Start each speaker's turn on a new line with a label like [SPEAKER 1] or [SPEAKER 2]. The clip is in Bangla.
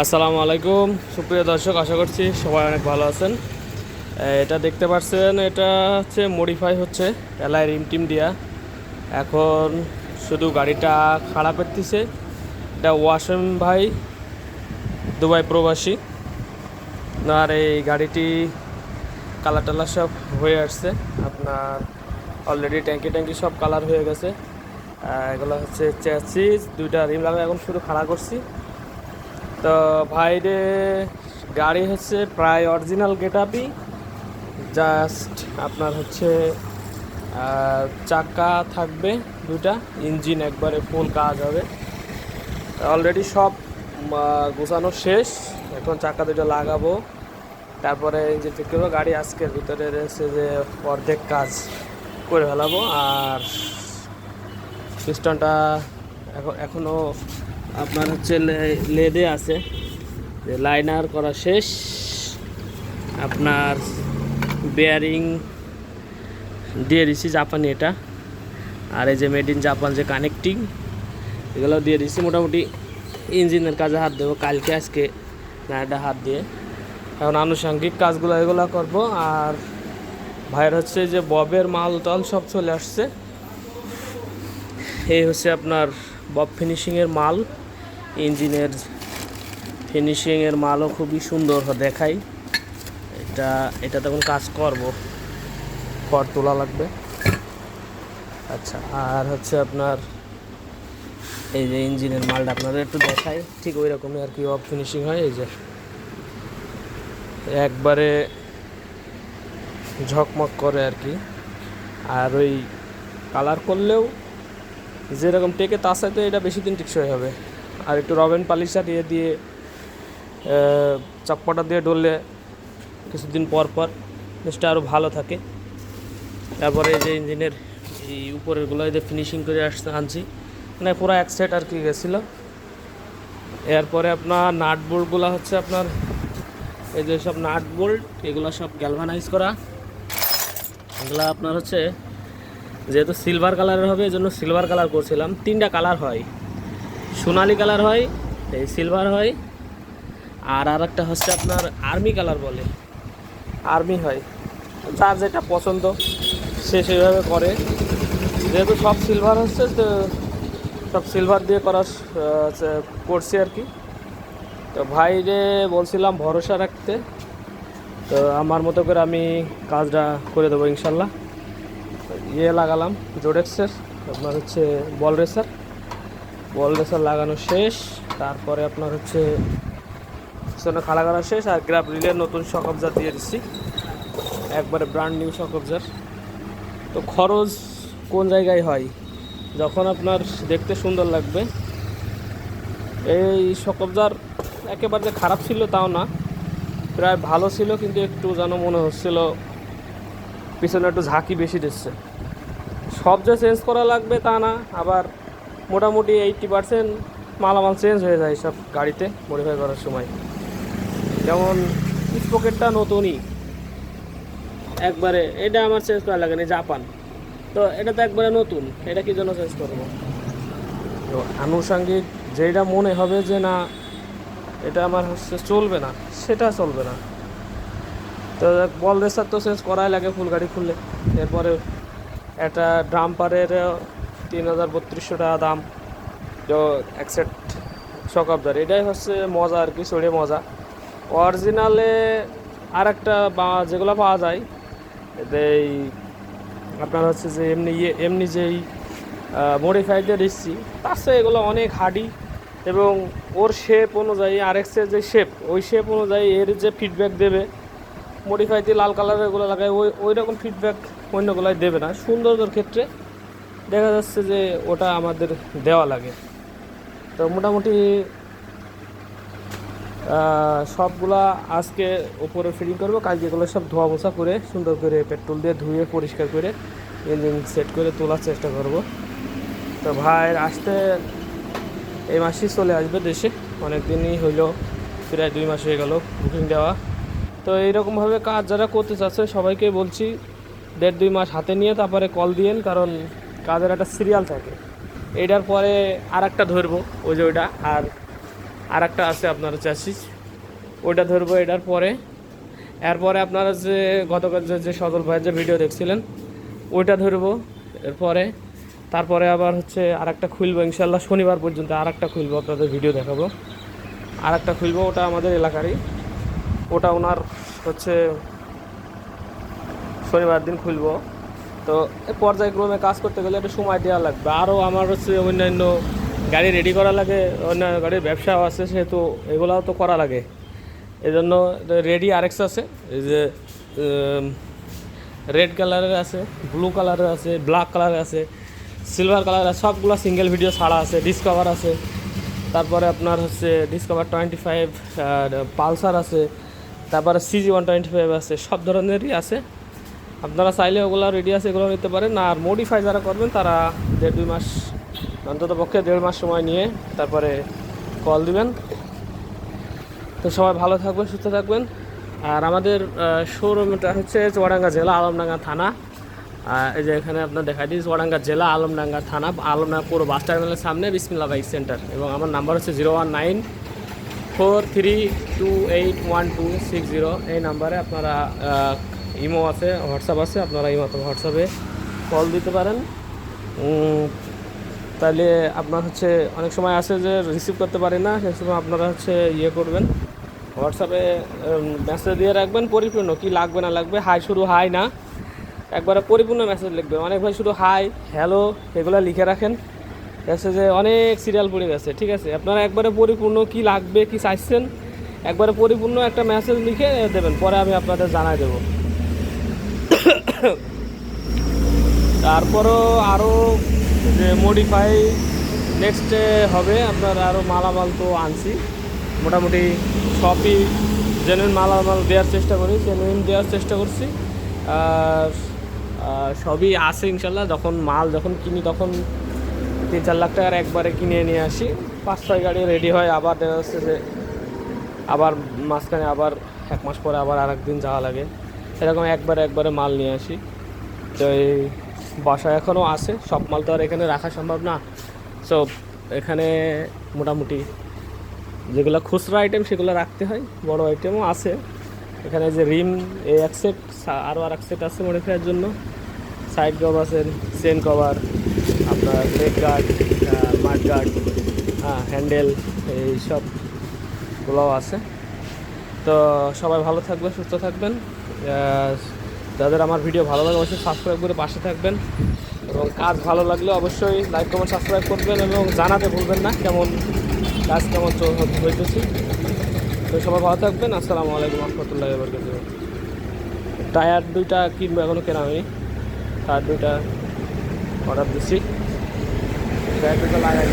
[SPEAKER 1] আসসালামু আলাইকুম। সুপ্রিয় দর্শক, আশা করছি সবাই অনেক ভালো আছেন। এটা দেখতে পাচ্ছেন, এটা হচ্ছে মডিফাই হচ্ছে এলাই রিম টিম দিয়া এখন শুধু গাড়িটা খারাপ করতেছে। এটা ওয়াসিম ভাই, দুবাই প্রবাসী। আর এই গাড়িটি কালার টালার সব হয়ে আসছে। আপনার অলরেডি ট্যাঙ্কি ট্যাঙ্কি সব কালার হয়ে গেছে। এগুলো হচ্ছে চ্যাসিস দুইটা রিম লাগা এখন শুধু খাড়া করছি। তো ভাইরে গাড়ি হচ্ছে প্রায় অরিজিনাল গেট আপই জাস্ট আপনার হচ্ছে চাকা থাকবে দুটা ইঞ্জিন একবারে ফুল কাজ হবে। অলরেডি সব গোছানো শেষ, এখন চাকা দুটো লাগাবো। তারপরে ইঞ্জিন ঠিক করব গাড়ি আজকের ভিতরে রয়েছে যে অর্ধেক কাজ করে ফেলাবো, আর পিস্টনটা এখন এখনও আপনার হচ্ছে লেদে আছে। যে লাইনার করা শেষ। আপনার বেয়ারিং দিয়ে দিছি জাপানি এটা। আর এই যে মেড ইন জাপান যে কানেক্টিং এগুলো দিয়ে দিছি। মোটামুটি ইঞ্জিনের কাজে হাত দেবো। কালকে, আজকে নাইটা হাত দিয়ে। এখন আনুষঙ্গিক কাজগুলো এগুলো করব। আর ভাইয়ের হচ্ছে যে ববের মাল টাল সব চলে আসছে। এই হচ্ছে আপনার বব ফিনিশিংয়ের মাল। ইঞ্জিনের ফিনিশিংয়ের মালও খুবই সুন্দর দেখাই। এটা এটা তখন কাজ করব। খড় তোলা লাগবে। আচ্ছা আর হচ্ছে আপনার এই যে ইঞ্জিনের মালটা আপনাদের একটু দেখাই। ঠিক ওই রকমই আর কি অফ ফিনিশিং হয়, এই যে। একবারে ঝকমক করে আর কি। আর ওই কালার করলেও যেরকম টেকে তার সাথে এটা বেশি দিন টিকসই হবে। আর একটু রবেন পালিশার ইয়ে দিয়ে আহ, চপ্পটা দিয়ে ডললে কিছুদিন পর পর জিনিসটা আরও ভালো থাকে। তারপরে এই যে ইঞ্জিনের এই উপরেরগুলো যে ফিনিশিং করে আসতে আনছি। মানে পুরো এক সেট আর কি গেছিল। এরপরে আপনার নাট বোল্টগুলো হচ্ছে আপনার এই যে সব নাট বোল্ট এগুলো সব গ্যালভানাইজ করা। এগুলো আপনার হচ্ছে যেহেতু সিলভার কালারের হবে এই জন্য সিলভার কালার করছিলাম। তিনটা কালার হয়। সোনালি কালার হয়, এই সিলভার হয়, আর আর একটা হচ্ছে আপনার আর্মি কালার বলে। আর্মি হয়। যার যেটা পছন্দ, সে সেভাবে করে। যেহেতু সব সিলভার হচ্ছে, তো সব সিলভার দিয়ে করা করছি আর কি। তো ভাইরে বলছিলাম ভরসা রাখতে, তো আমার মতো করে আমি কাজটা করে দেবো ইনশাল্লাহ। ইয়ে লাগালাম জোডেক্সের আপনার হচ্ছে বল রেসার বল রেসার লাগানো শেষ, তারপরে আপনার হচ্ছে পিছনে খাড়া করা শেষ আর গ্রাফ রিলের নতুন শক অবজার দিয়ে দিচ্ছি। একবারে ব্র্যান্ড নিউ শক অবজার তো খরচ কোন জায়গায় হয়? যখন আপনার দেখতে সুন্দর লাগবে। এই শক অবজার একেবারে যে খারাপ ছিল তাও না। প্রায় ভালো ছিল কিন্তু একটু যেন মনে হচ্ছিল পিছনে একটু ঝাঁকি বেশি দিচ্ছে। সব যে চেঞ্জ করা লাগবে তা না, আবার মোটামুটি এইটটি পার্সেন্ট মালামাল চেঞ্জ হয়ে যায় সব গাড়িতে মডিফাই করার সময়। যেমন স্পকেটটা নতুনই। একবারে এটা আমার চেঞ্জ করা লাগে না জাপান তো এটা তো একবারে নতুন, এটা কি জন্য চেঞ্জ করব? তো আনুষঙ্গিক যেটা মনে হবে যে না, এটা আমার হচ্ছে চলবে না, সেটা চলবে না। তো বল রেসার তো চেঞ্জ করাই লাগে ফুল গাড়ি খুললে। এরপরে একটা ড্রাম্পারের তিন হাজার বত্রিশশো টাকা দাম। তো এক সেট শক অবজার এটাই হচ্ছে মজা আর কি চড়ে মজা। অরিজিনালে আর একটা যেগুলো পাওয়া যায়, এই আপনার হচ্ছে যে এমনি ইয়ে এমনি যেই মডিফাইডে দিচ্ছি, তার চেয়ে এগুলো অনেক হার্ডি এবং ওর শেপ অনুযায়ী আরএক্সের যে শেপ ওই শেপ অনুযায়ী এর যে ফিডব্যাক দেবে মডিফাইতে লাল কালারের এগুলো লাগায়, ওই ওই রকম ফিডব্যাক অন্যগুলোয় দেবে না। সৌন্দর্যের ক্ষেত্রে দেখা যাচ্ছে যে ওটা আমাদের দেওয়া লাগে। তো মোটামুটি সবগুলা আজকে উপরে ফিটিং করব, কালকে এগুলো সব ধোয়া মোছা করে, সুন্দর করে পেট্রোল দিয়ে ধুয়ে, পরিষ্কার করে ইঞ্জিন সেট করে তোলার চেষ্টা করব। তো ভাইয়ের আসতে এই মাসেই চলে আসবে দেশে, অনেক দিনই হইল, প্রায় দুই মাস হয়ে গেল বুকিং দেওয়া। তো এইরকমভাবে কাজ যারা করতে চাচ্ছে, সবাইকে বলছি, দেড় দুই মাস হাতে নিয়ে তারপরে কল দিয়েন, কারণ কাজের একটা সিরিয়াল থাকে। এটার পরে আর একটা ধরবো, ওই যে ওইটা, আর আর একটা আছে আপনার চ্যাসিস ওইটা ধরবো এটার পরে। এরপরে আপনারা যে গতকাল যে সদর ভাইয়ের যে ভিডিও দেখছিলেন, ওইটা ধরবো এরপরে। তারপরে আবার হচ্ছে আর একটা খুলবো ইনশাল্লাহ শনিবার পর্যন্ত আর একটা খুলবো, আপনাদের ভিডিও দেখাবো। আর একটা খুলবো, ওটা আমাদের এলাকারই। ওটা ওনার হচ্ছে শনিবার দিন খুলবো। তো পর্যায়ক্রমে কাজ করতে গেলে একটু সময় দেওয়া লাগবে। আরও আমার হচ্ছে অন্যান্য গাড়ি রেডি করা লাগে, অন্যান্য গাড়ির ব্যবসাও আছে সেহেতু এগুলাও তো করা লাগে। এই জন্য রেডি আরেক্স আছে, এই যে রেড কালারের আছে ব্লু কালারের আছে ব্ল্যাক কালারের আছে সিলভার কালার আছে সবগুলো সিঙ্গেল ভিডিও ছাড়া আছে ডিসকভার আছে। তারপরে আপনার হচ্ছে ডিসকভার টোয়েন্টি ফাইভ পালসার আছে, তারপরে সিজি ওয়ান টোয়েন্টি ফাইভ আছে, সব ধরনেরই আছে। আপনারা চাইলে ওগুলো রেডি আছে, এগুলো নিতে পারেন। আর মডিফাই যারা করবেন, তারা দেড় দুই মাস, অন্তত পক্ষে দেড় মাস সময় নিয়ে তারপরে কল দিবেন। তো সবাই ভালো থাকবেন, সুস্থ থাকবেন। আর আমাদের শোরুমটা হচ্ছে চুয়াডাঙ্গা জেলা, আলমডাঙ্গা থানা। এই যে এখানে আপনার দেখা দিই, চুয়াডাঙ্গা জেলা, আলমডাঙ্গা থানা, আলমডাঙ্গা পুরো বাস টার্মিনালের সামনে বিসমিল্লা বাইক সেন্টার এবং আমার নাম্বার হচ্ছে zero one nine four three two eight one two six zero এই নাম্বারে আপনারা ইমো আছে, হোয়াটসঅ্যাপ আছে, আপনারা ইমো অথবা হোয়াটসঅ্যাপে কল দিতে পারেন। তাহলে আপনার হচ্ছে অনেক সময় আছে যে রিসিভ করতে পারি না সে সময় আপনারা হচ্ছে ইয়ে করবেন। হোয়াটসঅ্যাপে মেসেজ দিয়ে রাখবেন, পরিপূর্ণ কি লাগবে না লাগবে হাই শুরু হাই না। একবারে পরিপূর্ণ মেসেজ লিখবেন। অনেক ভাই শুধু হাই হ্যালো এগুলো লিখে রাখেন। দেখছে যে অনেক সিরিয়াল পড়ে গেছে, ঠিক আছে? আপনারা একবারে পরিপূর্ণ কি লাগবে, কি চাইছেন, একবারে পরিপূর্ণ একটা মেসেজ লিখে দেবেন, পরে আমি আপনাদের জানাই দেবো। তারপরও আরও মডিফাই নেক্সটে হবে, আপনার আরও মালামাল তো আনছি। মোটামুটি সবই জেনুইন মালামাল দেওয়ার চেষ্টা করি জেনুইন দেওয়ার চেষ্টা করছি। আর আর সবই আছে ইনশাল্লাহ, যখন মাল যখন কিনি তখন তিন চার লাখ টাকার একবারে কিনে নিয়ে আসি। পাঁচ ছয় গাড়ি রেডি হয়, আবার দেখা যাচ্ছে যে আবার মাঝখানে আবার এক মাস পরে আবার আর একদিন যাওয়া লাগে। এরকম একবার একবারে মাল নিয়ে আসি। তো এই বাসায় এখনও আছে, সব মাল তো আর এখানে রাখা সম্ভব না। সো এখানে মোটামুটি যেগুলো খুচরা আইটেম সেগুলো রাখতে হয়, বড় আইটেমও আছে। এখানে যে রিম, এই এক সেট আরও আর এক সেট আছে মডিফাইয়ের জন্য। সাইড কভার আছে চেন কভার আপনার লেগ গার্ড মাড গার্ড হ্যাঁ হ্যান্ডেল এই সবগুলোও আছে। তো সবাই ভালো থাকবেন, সুস্থ থাকবেন। যাদের আমার ভিডিও ভালো লাগে অবশ্যই সাবস্ক্রাইব করে পাশে থাকবেন। এবং কাজ ভালো লাগলে অবশ্যই লাইক কমেন্ট সাবস্ক্রাইব করবেন এবং জানাতে ভুলবেন না কেমন কাজ কেমন হইতেছে। তো সবাই ভালো থাকবেন। আসসালামু আলাইকুম রহমতুল্লাহ বরকাত টায়ার দুইটা কিনবো এখনও কেনা হয়নি। টায়ার দুইটা অর্ডার দিচ্ছি টায়ার দুটো লাগাই